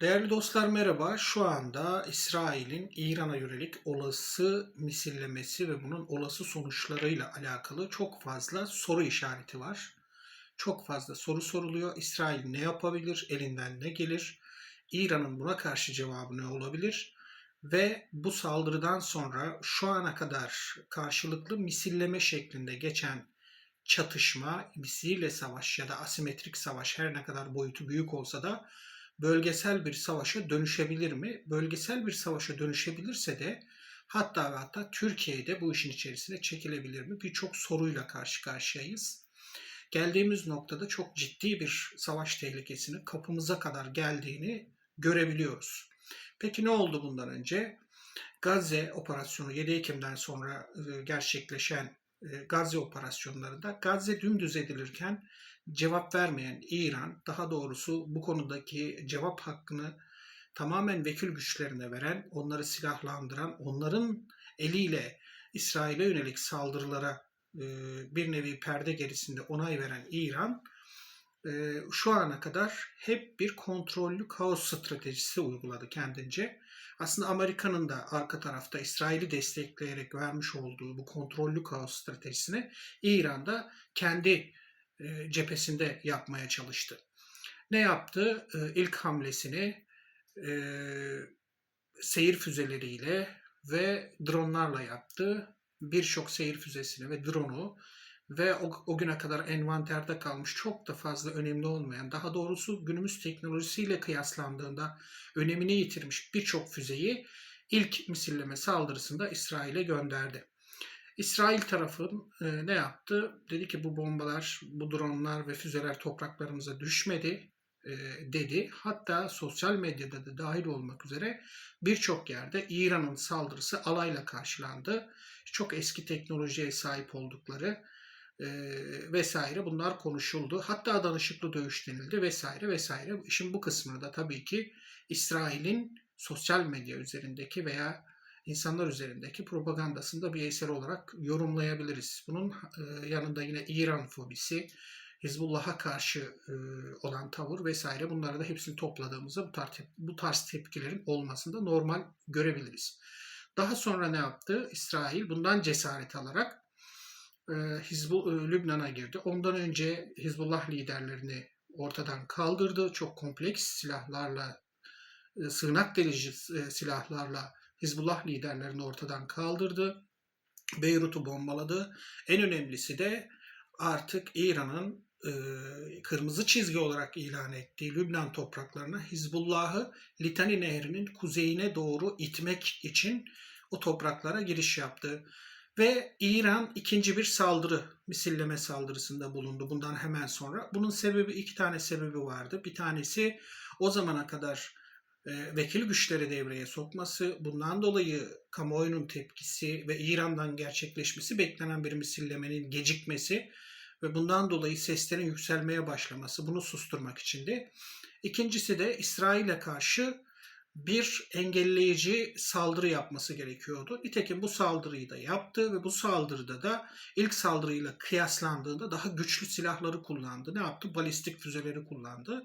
Değerli dostlar merhaba. Şu anda İsrail'in İran'a yönelik olası misillemesi ve bunun olası sonuçlarıyla alakalı çok fazla soru işareti var. Çok fazla soru soruluyor. İsrail ne yapabilir? Elinden ne gelir? İran'ın buna karşı cevabı ne olabilir? Ve bu saldırıdan sonra şu ana kadar karşılıklı misilleme şeklinde geçen çatışma, misille savaş ya da asimetrik savaş her ne kadar boyutu büyük olsa da bölgesel bir savaşa dönüşebilir mi? Bölgesel bir savaşa dönüşebilirse de hatta ve hatta Türkiye'de bu işin içerisine çekilebilir mi? Birçok soruyla karşı karşıyayız. Geldiğimiz noktada çok ciddi bir savaş tehlikesinin kapımıza kadar geldiğini görebiliyoruz. Peki ne oldu bundan önce? Gazze operasyonu 7 Ekim'den sonra e, gerçekleşen Gazze operasyonlarında Gazze dümdüz edilirken cevap vermeyen İran, daha doğrusu bu konudaki cevap hakkını tamamen vekil güçlerine veren, onları silahlandıran, onların eliyle İsrail'e yönelik saldırılara e, bir nevi perde gerisinde onay veren İran, e, şu ana kadar hep bir kontrollü kaos stratejisi uyguladı kendince. Aslında Amerika'nın da arka tarafta İsrail'i destekleyerek vermiş olduğu bu kontrollü kaos stratejisini İran'da kendi e, cephesinde yapmaya çalıştı. Ne yaptı? E, ilk hamlesini e, seyir füzeleriyle ve dronlarla yaptı. Birçok seyir füzesini ve drone'u ve o, o güne kadar envanterde kalmış çok da fazla önemli olmayan, daha doğrusu günümüz teknolojisiyle kıyaslandığında önemini yitirmiş birçok füzeyi ilk misilleme saldırısında İsrail'e gönderdi. İsrail tarafı e, ne yaptı? Dedi ki bu bombalar, bu dronlar ve füzeler topraklarımıza düşmedi e, dedi. Hatta sosyal medyada da dahil olmak üzere birçok yerde İran'ın saldırısı alayla karşılandı. Çok eski teknolojiye sahip oldukları e, vesaire bunlar konuşuldu. Hatta danışıklı dövüş denildi vesaire vesaire. İşin bu kısmını da tabii ki İsrail'in sosyal medya üzerindeki veya insanlar üzerindeki propagandasında bir eser olarak yorumlayabiliriz. Bunun e, yanında yine İran fobisi, Hizbullah'a karşı e, olan tavır vesaire bunları da hepsini topladığımızda bu tarz, bu tarz tepkilerin olmasını normal görebiliriz. Daha sonra ne yaptı? İsrail bundan cesaret alarak e, Hizbul Lübnan'a girdi. Ondan önce Hizbullah liderlerini ortadan kaldırdı. Çok kompleks silahlarla, sığınak delici silahlarla Hizbullah liderlerini ortadan kaldırdı. Beyrut'u bombaladı. En önemlisi de artık İran'ın e, kırmızı çizgi olarak ilan ettiği Lübnan topraklarına Hizbullah'ı Litani Nehri'nin kuzeyine doğru itmek için o topraklara giriş yaptı. Ve İran ikinci bir saldırı, misilleme saldırısında bulundu bundan hemen sonra. Bunun sebebi iki tane sebebi vardı. Bir tanesi o zamana kadar e, vekil güçleri devreye sokması, bundan dolayı kamuoyunun tepkisi ve İran'dan gerçekleşmesi beklenen bir misillemenin gecikmesi ve bundan dolayı seslerin yükselmeye başlaması bunu susturmak içindi. İkincisi de İsrail'e karşı bir engelleyici saldırı yapması gerekiyordu. Nitekim bu saldırıyı da yaptı ve bu saldırıda da ilk saldırıyla kıyaslandığında daha güçlü silahları kullandı. Ne yaptı? Balistik füzeleri kullandı.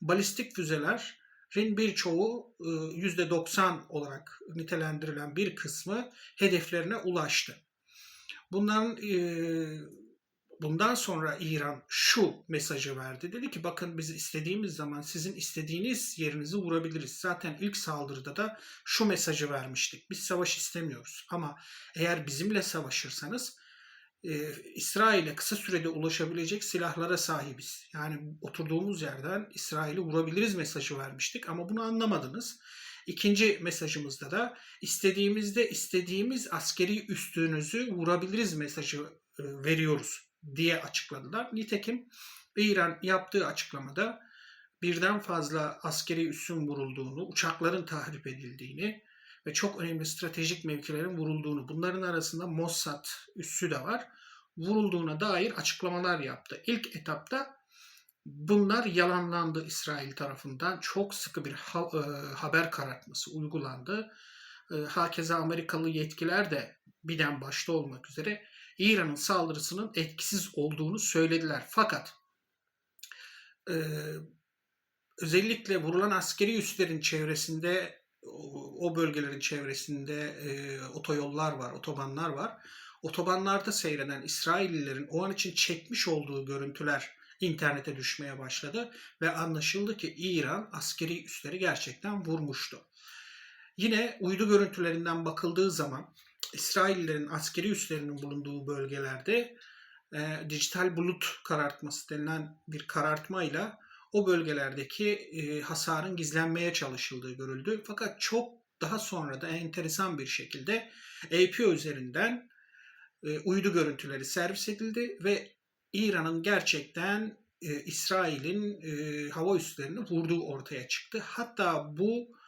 Balistik füzeler birçoğu %90 e, olarak nitelendirilen bir kısmı hedeflerine ulaştı. Bundan e, bundan sonra İran şu mesajı verdi. Dedi ki bakın biz istediğimiz zaman sizin istediğiniz yerinizi vurabiliriz. Zaten ilk saldırıda da şu mesajı vermiştik. Biz savaş istemiyoruz ama eğer bizimle savaşırsanız e, İsrail'e kısa sürede ulaşabilecek silahlara sahibiz. Yani oturduğumuz yerden İsrail'i vurabiliriz mesajı vermiştik ama bunu anlamadınız. İkinci mesajımızda da istediğimizde istediğimiz askeri üstünüzü vurabiliriz mesajı e, veriyoruz diye açıkladılar. Nitekim İran yaptığı açıklamada birden fazla askeri üssün vurulduğunu, uçakların tahrip edildiğini, ve çok önemli stratejik mevkilerin vurulduğunu, bunların arasında Mossad üssü de var, vurulduğuna dair açıklamalar yaptı. İlk etapta bunlar yalanlandı İsrail tarafından. Çok sıkı bir ha, e, haber karartması uygulandı. E, hakeza Amerikalı yetkiler de birden başta olmak üzere İran'ın saldırısının etkisiz olduğunu söylediler. Fakat e, özellikle vurulan askeri üslerin çevresinde o bölgelerin çevresinde e, otoyollar var, otobanlar var. Otobanlarda seyreden İsraillilerin o an için çekmiş olduğu görüntüler internete düşmeye başladı ve anlaşıldı ki İran askeri üsleri gerçekten vurmuştu. Yine uydu görüntülerinden bakıldığı zaman İsraillerin askeri üslerinin bulunduğu bölgelerde e, dijital bulut karartması denilen bir karartmayla o bölgelerdeki e, hasarın gizlenmeye çalışıldığı görüldü. Fakat çok daha sonra da enteresan bir şekilde AP üzerinden e, uydu görüntüleri servis edildi ve İran'ın gerçekten e, İsrail'in e, hava üslerini vurduğu ortaya çıktı. Hatta bu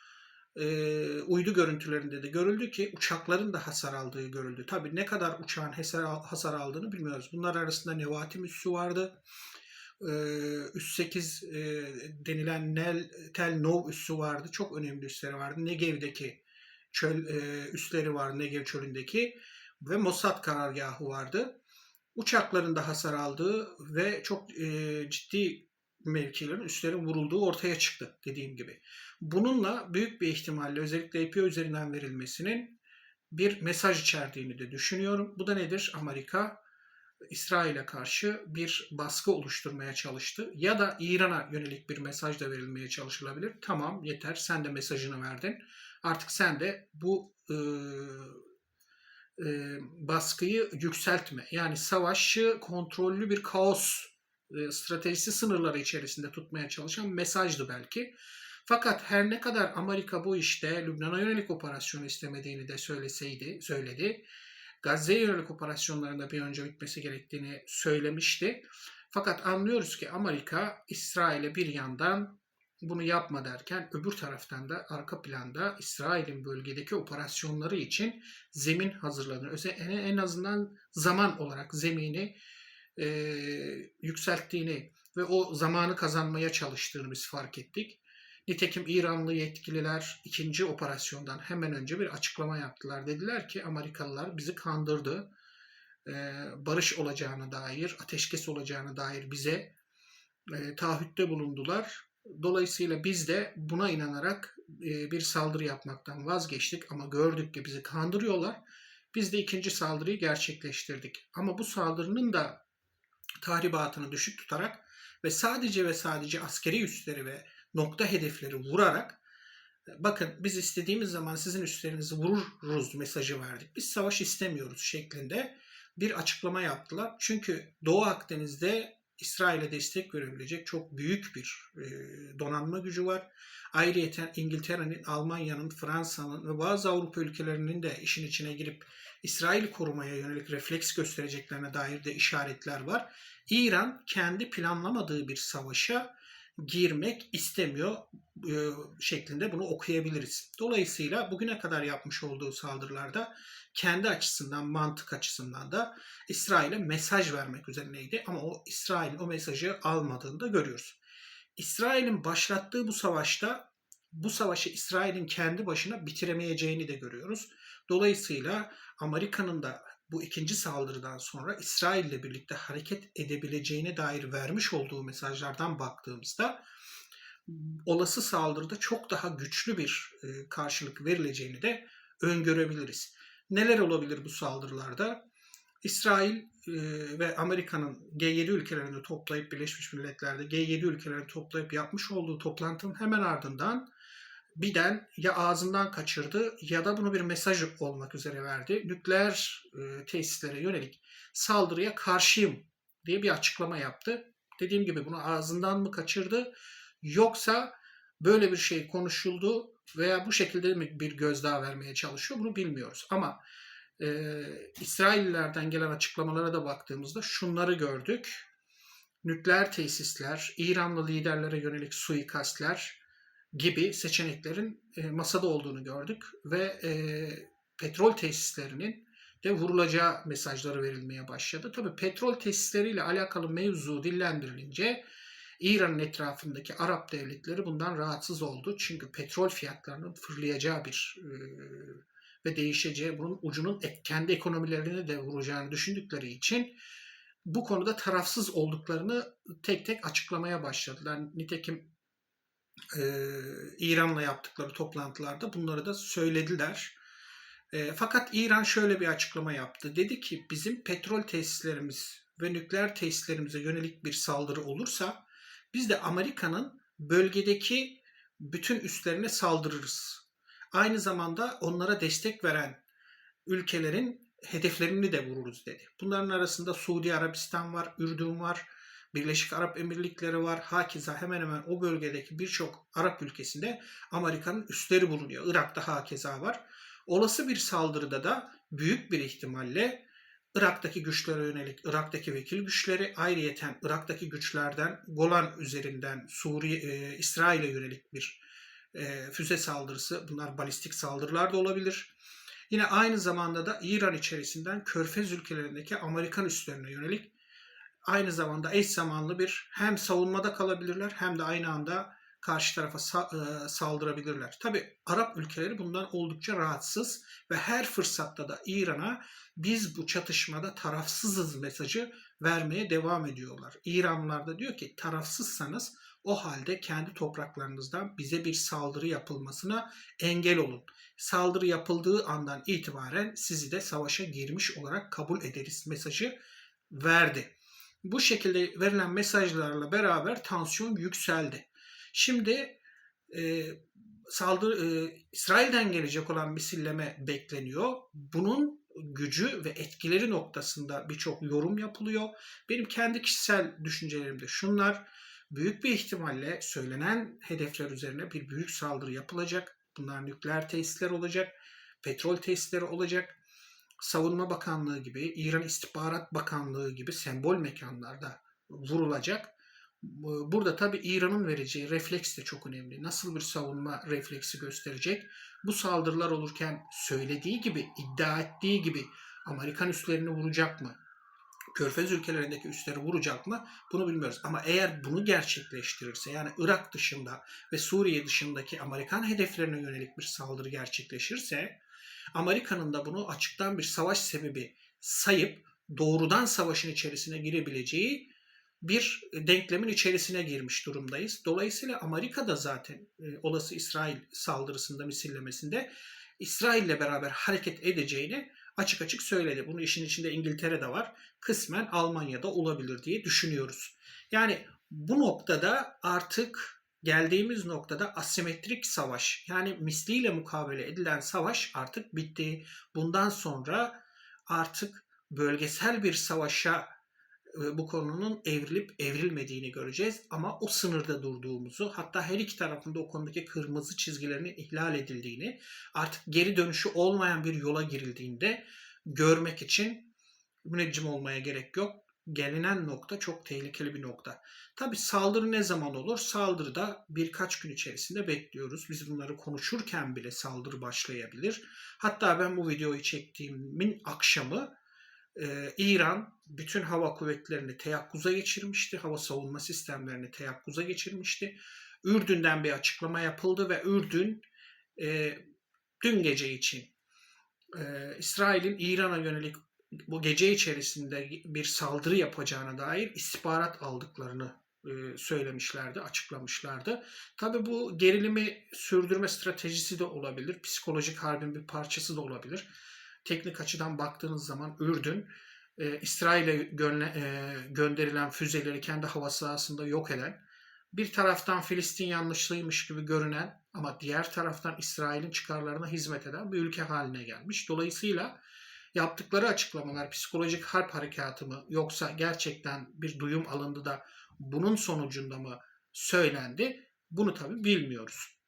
e, uydu görüntülerinde de görüldü ki uçakların da hasar aldığı görüldü. Tabii ne kadar uçağın hasar, hasar aldığını bilmiyoruz. Bunlar arasında Nevatim üssü vardı. E, üst 8 e, denilen Nel, Tel Nov üssü vardı. Çok önemli üsleri vardı. Negev'deki çöl e, üsleri vardı. Negev çölündeki ve Mossad karargahı vardı. Uçakların da hasar aldığı ve çok e, ciddi mevkilerin üstlerin vurulduğu ortaya çıktı dediğim gibi. Bununla büyük bir ihtimalle özellikle AP üzerinden verilmesinin bir mesaj içerdiğini de düşünüyorum. Bu da nedir? Amerika İsrail'e karşı bir baskı oluşturmaya çalıştı. Ya da İran'a yönelik bir mesaj da verilmeye çalışılabilir. Tamam yeter sen de mesajını verdin. Artık sen de bu e, e, baskıyı yükseltme. Yani savaşı kontrollü bir kaos e, stratejisi sınırları içerisinde tutmaya çalışan mesajdı belki. Fakat her ne kadar Amerika bu işte Lübnan'a yönelik operasyon istemediğini de söyleseydi, söyledi. Gazze'ye yönelik operasyonlarında bir önce bitmesi gerektiğini söylemişti. Fakat anlıyoruz ki Amerika İsrail'e bir yandan bunu yapma derken öbür taraftan da arka planda İsrail'in bölgedeki operasyonları için zemin hazırladığını, en azından zaman olarak zemini e, yükselttiğini ve o zamanı kazanmaya çalıştığını biz fark ettik. Nitekim İranlı yetkililer ikinci operasyondan hemen önce bir açıklama yaptılar. Dediler ki Amerikalılar bizi kandırdı. E, barış olacağına dair, ateşkes olacağına dair bize e, taahhütte bulundular Dolayısıyla biz de buna inanarak e, bir saldırı yapmaktan vazgeçtik ama gördük ki bizi kandırıyorlar. Biz de ikinci saldırıyı gerçekleştirdik. Ama bu saldırının da tahribatını düşük tutarak ve sadece ve sadece askeri üsleri ve nokta hedefleri vurarak bakın biz istediğimiz zaman sizin üslerinizi vururuz mesajı verdik. Biz savaş istemiyoruz şeklinde bir açıklama yaptılar. Çünkü Doğu Akdeniz'de İsrail'e destek verebilecek çok büyük bir e, donanma gücü var. Ayrıca İngiltere'nin, Almanya'nın, Fransa'nın ve bazı Avrupa ülkelerinin de işin içine girip İsrail korumaya yönelik refleks göstereceklerine dair de işaretler var. İran kendi planlamadığı bir savaşa girmek istemiyor e, şeklinde bunu okuyabiliriz. Dolayısıyla bugüne kadar yapmış olduğu saldırılarda kendi açısından, mantık açısından da İsrail'e mesaj vermek üzerineydi. Ama o İsrail'in o mesajı almadığını da görüyoruz. İsrail'in başlattığı bu savaşta bu savaşı İsrail'in kendi başına bitiremeyeceğini de görüyoruz. Dolayısıyla Amerika'nın da bu ikinci saldırıdan sonra İsrail ile birlikte hareket edebileceğine dair vermiş olduğu mesajlardan baktığımızda olası saldırıda çok daha güçlü bir e, karşılık verileceğini de öngörebiliriz. Neler olabilir bu saldırılarda? İsrail e, ve Amerika'nın G7 ülkelerini toplayıp Birleşmiş Milletler'de G7 ülkelerini toplayıp yapmış olduğu toplantının hemen ardından Biden ya ağzından kaçırdı ya da bunu bir mesaj olmak üzere verdi. Nükleer e, tesislere yönelik saldırıya karşıyım diye bir açıklama yaptı. Dediğim gibi bunu ağzından mı kaçırdı yoksa böyle bir şey konuşuldu veya bu şekilde mi bir gözdağı vermeye çalışıyor bunu bilmiyoruz. Ama e, İsraillilerden gelen açıklamalara da baktığımızda şunları gördük. Nükleer tesisler, İranlı liderlere yönelik suikastler, gibi seçeneklerin e, masada olduğunu gördük ve e, petrol tesislerinin de vurulacağı mesajları verilmeye başladı. Tabi petrol tesisleriyle alakalı mevzu dillendirilince İran'ın etrafındaki Arap devletleri bundan rahatsız oldu. Çünkü petrol fiyatlarının fırlayacağı bir e, ve değişeceği, bunun ucunun kendi ekonomilerini de vuracağını düşündükleri için bu konuda tarafsız olduklarını tek tek açıklamaya başladılar. Nitekim e, İran'la yaptıkları toplantılarda bunları da söylediler. E, fakat İran şöyle bir açıklama yaptı. Dedi ki bizim petrol tesislerimiz ve nükleer tesislerimize yönelik bir saldırı olursa biz de Amerika'nın bölgedeki bütün üslerine saldırırız. Aynı zamanda onlara destek veren ülkelerin hedeflerini de vururuz dedi. Bunların arasında Suudi Arabistan var, Ürdün var, Birleşik Arap Emirlikleri var. Hakeza hemen hemen o bölgedeki birçok Arap ülkesinde Amerika'nın üsleri bulunuyor. Irak'ta hakeza var. Olası bir saldırıda da büyük bir ihtimalle Irak'taki güçlere yönelik Irak'taki vekil güçleri ayrıyeten Irak'taki güçlerden Golan üzerinden Suriye, e, İsrail'e yönelik bir e, füze saldırısı bunlar balistik saldırılar da olabilir. Yine aynı zamanda da İran içerisinden Körfez ülkelerindeki Amerikan üslerine yönelik aynı zamanda eş zamanlı bir hem savunmada kalabilirler hem de aynı anda karşı tarafa e, saldırabilirler. Tabi Arap ülkeleri bundan oldukça rahatsız ve her fırsatta da İran'a biz bu çatışmada tarafsızız mesajı vermeye devam ediyorlar. İranlılar da diyor ki tarafsızsanız o halde kendi topraklarınızdan bize bir saldırı yapılmasına engel olun. Saldırı yapıldığı andan itibaren sizi de savaşa girmiş olarak kabul ederiz mesajı verdi. Bu şekilde verilen mesajlarla beraber tansiyon yükseldi. Şimdi e, saldırı e, İsrail'den gelecek olan misilleme bekleniyor. Bunun gücü ve etkileri noktasında birçok yorum yapılıyor. Benim kendi kişisel düşüncelerim de şunlar. Büyük bir ihtimalle söylenen hedefler üzerine bir büyük saldırı yapılacak. Bunlar nükleer tesisler olacak, petrol tesisleri olacak. Savunma Bakanlığı gibi, İran İstihbarat Bakanlığı gibi sembol mekanlarda vurulacak. Burada tabi İran'ın vereceği refleks de çok önemli. Nasıl bir savunma refleksi gösterecek? Bu saldırılar olurken söylediği gibi, iddia ettiği gibi Amerikan üslerini vuracak mı? Körfez ülkelerindeki üsleri vuracak mı? Bunu bilmiyoruz. Ama eğer bunu gerçekleştirirse yani Irak dışında ve Suriye dışındaki Amerikan hedeflerine yönelik bir saldırı gerçekleşirse Amerika'nın da bunu açıktan bir savaş sebebi sayıp doğrudan savaşın içerisine girebileceği bir denklemin içerisine girmiş durumdayız. Dolayısıyla Amerika da zaten e, olası İsrail saldırısında, misillemesinde İsrail ile beraber hareket edeceğini açık açık söyledi. Bunu işin içinde İngiltere de var. Kısmen Almanya'da olabilir diye düşünüyoruz. Yani bu noktada artık geldiğimiz noktada asimetrik savaş yani misliyle mukabele edilen savaş artık bitti. Bundan sonra artık bölgesel bir savaşa e, bu konunun evrilip evrilmediğini göreceğiz. Ama o sınırda durduğumuzu hatta her iki tarafında o konudaki kırmızı çizgilerinin ihlal edildiğini artık geri dönüşü olmayan bir yola girildiğinde görmek için müneccim olmaya gerek yok. Gelinen nokta çok tehlikeli bir nokta. Tabi saldırı ne zaman olur? Saldırı da birkaç gün içerisinde bekliyoruz. Biz bunları konuşurken bile saldırı başlayabilir. Hatta ben bu videoyu çektiğimin akşamı e, İran bütün hava kuvvetlerini teyakkuza geçirmişti. Hava savunma sistemlerini teyakkuza geçirmişti. Ürdün'den bir açıklama yapıldı ve Ürdün e, dün gece için e, İsrail'in İran'a yönelik bu gece içerisinde bir saldırı yapacağına dair istihbarat aldıklarını e, söylemişlerdi, açıklamışlardı. Tabi bu gerilimi sürdürme stratejisi de olabilir, psikolojik harbin bir parçası da olabilir teknik açıdan baktığınız zaman Ürdün e, İsrail'e e, gönderilen füzeleri kendi hava sahasında yok eden, bir taraftan Filistin yanlışlıymış gibi görünen ama diğer taraftan İsrail'in çıkarlarına hizmet eden bir ülke haline gelmiş. Dolayısıyla yaptıkları açıklamalar psikolojik harp harekatı mı yoksa gerçekten bir duyum alındı da bunun sonucunda mı söylendi? Bunu tabi bilmiyoruz.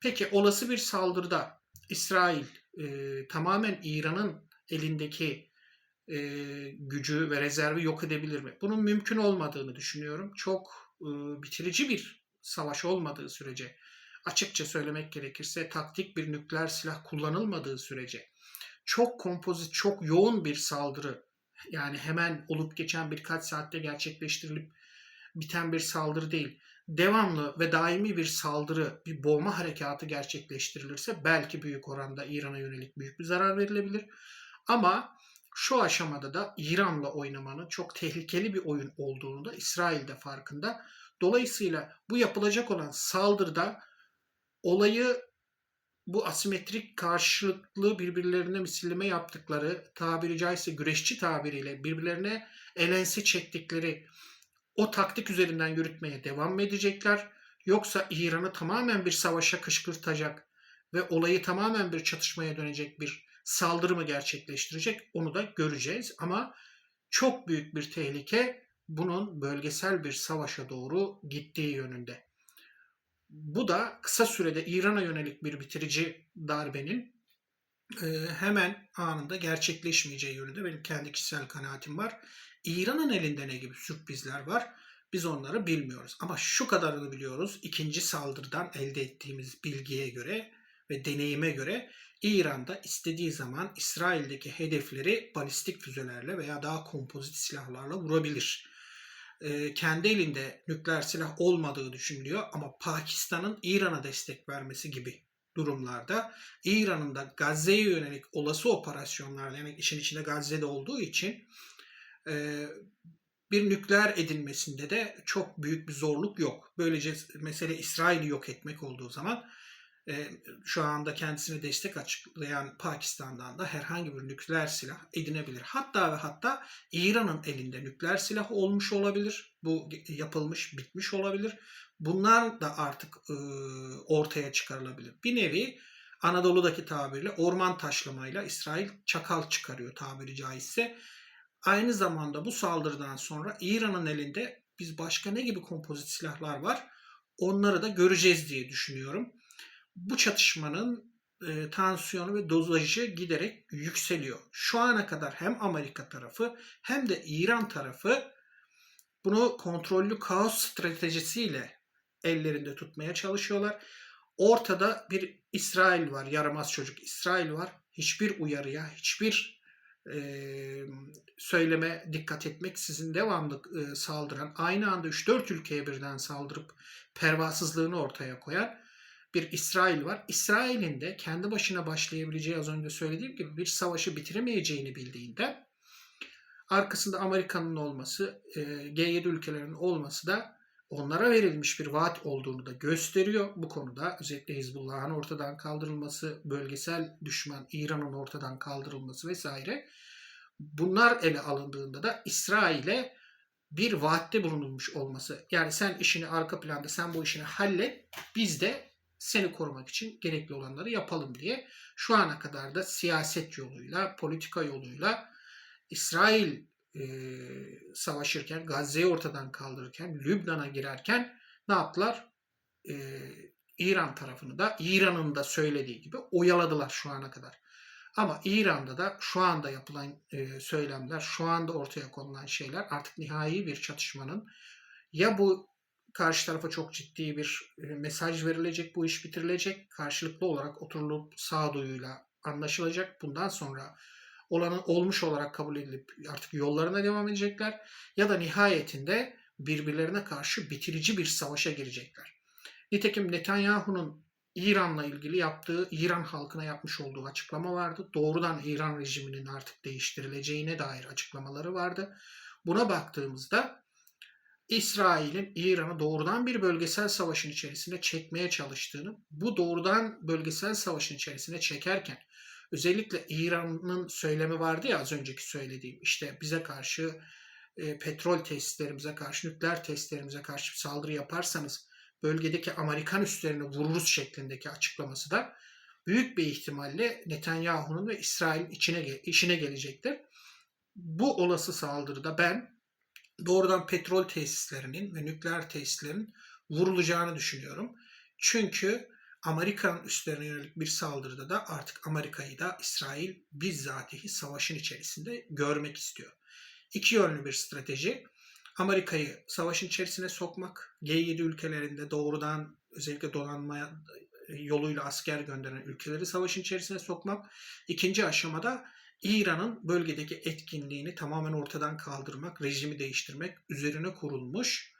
Peki olası bir saldırıda İsrail e, tamamen İran'ın elindeki e, gücü ve rezervi yok edebilir mi? Bunun mümkün olmadığını düşünüyorum. Çok e, bitirici bir savaş olmadığı sürece, açıkça söylemek gerekirse taktik bir nükleer silah kullanılmadığı sürece, çok kompozit, çok yoğun bir saldırı, yani hemen olup geçen birkaç saatte gerçekleştirilip biten bir saldırı değil devamlı ve daimi bir saldırı, bir boğma harekatı gerçekleştirilirse belki büyük oranda İran'a yönelik büyük bir zarar verilebilir. Ama şu aşamada da İran'la oynamanın çok tehlikeli bir oyun olduğunu da İsrail de farkında. Dolayısıyla bu yapılacak olan saldırıda olayı bu asimetrik karşılıklı birbirlerine misilleme yaptıkları tabiri caizse güreşçi tabiriyle birbirlerine elensi çektikleri o taktik üzerinden yürütmeye devam mı edecekler? Yoksa İran'ı tamamen bir savaşa kışkırtacak ve olayı tamamen bir çatışmaya dönecek bir saldırı mı gerçekleştirecek? Onu da göreceğiz. Ama çok büyük bir tehlike bunun bölgesel bir savaşa doğru gittiği yönünde. Bu da kısa sürede İran'a yönelik bir bitirici darbenin e, hemen anında gerçekleşmeyeceği yönünde benim kendi kişisel kanaatim var. İran'ın elinde ne gibi sürprizler var? Biz onları bilmiyoruz. Ama şu kadarını biliyoruz. İkinci saldırıdan elde ettiğimiz bilgiye göre ve deneyime göre İran'da istediği zaman İsrail'deki hedefleri balistik füzelerle veya daha kompozit silahlarla vurabilir. Ee, kendi elinde nükleer silah olmadığı düşünülüyor ama Pakistan'ın İran'a destek vermesi gibi durumlarda İran'ın da Gazze'ye yönelik olası operasyonlar demek işin içinde Gazze'de olduğu için e, bir nükleer edilmesinde de çok büyük bir zorluk yok. Böylece mesele İsrail'i yok etmek olduğu zaman e, şu anda kendisine destek açıklayan Pakistan'dan da herhangi bir nükleer silah edinebilir. Hatta ve hatta İran'ın elinde nükleer silah olmuş olabilir. Bu yapılmış, bitmiş olabilir. Bunlar da artık e, ortaya çıkarılabilir. Bir nevi Anadolu'daki tabirle orman taşlamayla İsrail çakal çıkarıyor tabiri caizse. Aynı zamanda bu saldırıdan sonra İran'ın elinde biz başka ne gibi kompozit silahlar var onları da göreceğiz diye düşünüyorum. Bu çatışmanın e, tansiyonu ve dozajı giderek yükseliyor. Şu ana kadar hem Amerika tarafı hem de İran tarafı bunu kontrollü kaos stratejisiyle ellerinde tutmaya çalışıyorlar. Ortada bir İsrail var, yaramaz çocuk İsrail var. Hiçbir uyarıya, hiçbir e, söyleme dikkat etmek sizin devamlı e, saldıran, aynı anda 3-4 ülkeye birden saldırıp pervasızlığını ortaya koyan bir İsrail var. İsrail'in de kendi başına başlayabileceği az önce söylediğim gibi bir savaşı bitiremeyeceğini bildiğinde arkasında Amerika'nın olması, e, G7 ülkelerinin olması da onlara verilmiş bir vaat olduğunu da gösteriyor. Bu konuda özellikle Hizbullah'ın ortadan kaldırılması, bölgesel düşman İran'ın ortadan kaldırılması vesaire. Bunlar ele alındığında da İsrail'e bir vaatte bulunulmuş olması. Yani sen işini arka planda sen bu işini hallet. Biz de seni korumak için gerekli olanları yapalım diye şu ana kadar da siyaset yoluyla, politika yoluyla İsrail e, savaşırken, Gazze'yi ortadan kaldırırken, Lübnan'a girerken ne yaptılar? E, İran tarafını da İran'ın da söylediği gibi oyaladılar şu ana kadar. Ama İran'da da şu anda yapılan e, söylemler, şu anda ortaya konulan şeyler artık nihai bir çatışmanın ya bu karşı tarafa çok ciddi bir e, mesaj verilecek, bu iş bitirilecek, karşılıklı olarak oturulup sağduyuyla anlaşılacak. Bundan sonra olanı olmuş olarak kabul edilip artık yollarına devam edecekler ya da nihayetinde birbirlerine karşı bitirici bir savaşa girecekler. Nitekim Netanyahu'nun İran'la ilgili yaptığı, İran halkına yapmış olduğu açıklama vardı. Doğrudan İran rejiminin artık değiştirileceğine dair açıklamaları vardı. Buna baktığımızda İsrail'in İran'ı doğrudan bir bölgesel savaşın içerisine çekmeye çalıştığını, bu doğrudan bölgesel savaşın içerisine çekerken özellikle İran'ın söylemi vardı ya az önceki söylediğim işte bize karşı e, petrol tesislerimize karşı, nükleer tesislerimize karşı saldırı yaparsanız bölgedeki Amerikan üslerini vururuz şeklindeki açıklaması da büyük bir ihtimalle Netanyahu'nun ve İsrail'in içine işine gelecektir. Bu olası saldırıda ben doğrudan petrol tesislerinin ve nükleer tesislerin vurulacağını düşünüyorum. Çünkü Amerika'nın üstlerine yönelik bir saldırıda da artık Amerika'yı da İsrail bizzatihi savaşın içerisinde görmek istiyor. İki yönlü bir strateji. Amerika'yı savaşın içerisine sokmak, G7 ülkelerinde doğrudan özellikle donanma yoluyla asker gönderen ülkeleri savaşın içerisine sokmak. İkinci aşamada İran'ın bölgedeki etkinliğini tamamen ortadan kaldırmak, rejimi değiştirmek üzerine kurulmuş,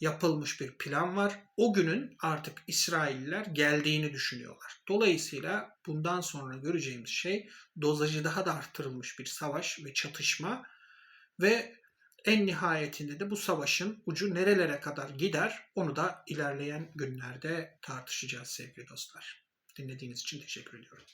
yapılmış bir plan var. O günün artık İsrailliler geldiğini düşünüyorlar. Dolayısıyla bundan sonra göreceğimiz şey dozajı daha da arttırılmış bir savaş ve çatışma ve En nihayetinde de bu savaşın ucu nerelere kadar gider onu da ilerleyen günlerde tartışacağız sevgili dostlar. Dinlediğiniz için teşekkür ediyorum.